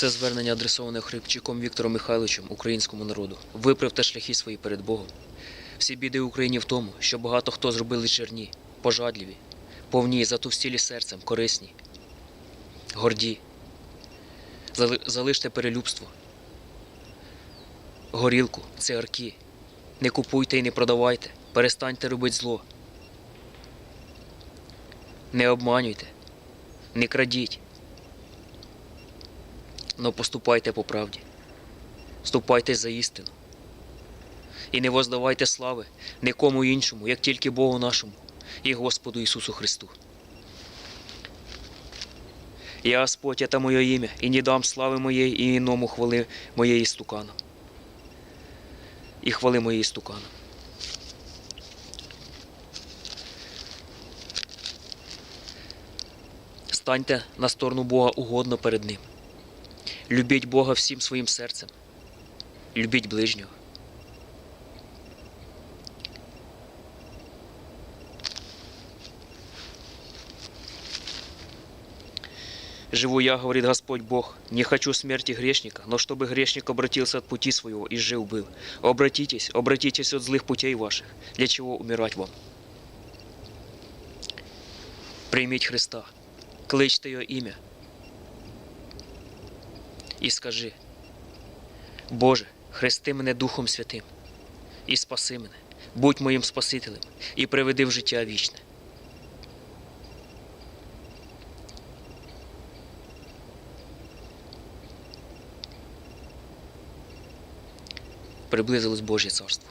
Це звернення адресоване Хрипчаком Віктором Михайловичем українському народу. Виправте шляхи свої перед Богом. Всі біди Україні в тому, що багато хто зробили черні, пожадливі, повні, затовстілі серцем, корисні, горді. Зали- Залиште перелюбство, горілку, цигарки. Не купуйте і не продавайте, перестаньте робити зло. Не обманюйте, не крадіть. Но поступайте по правді. Ступайтесь за істину. І не воздавайте слави нікому іншому, як тільки Богу нашому і Господу Ісусу Христу. Я Господь, это моє ім'я, і не дам слави моєї і іному хвали моєї стукана. І хвали моєї стукана. Станьте на сторону Бога угодно перед Ним. Любіть Бога всім своїм серцем. Любіть ближнього. Живу я, говорит Господь Бог, не хочу смерти грешника, но чтобы грешник обратился от пути своего и жив был. Обратитесь, обратитесь от злых путей ваших, для чего умирать вам. Прийміть Христа, кличте Його ім'я І скажи, Боже, хрести мене Духом Святим і спаси мене, будь моїм Спасителем і приведи в життя вічне. Приблизилось Божє царство.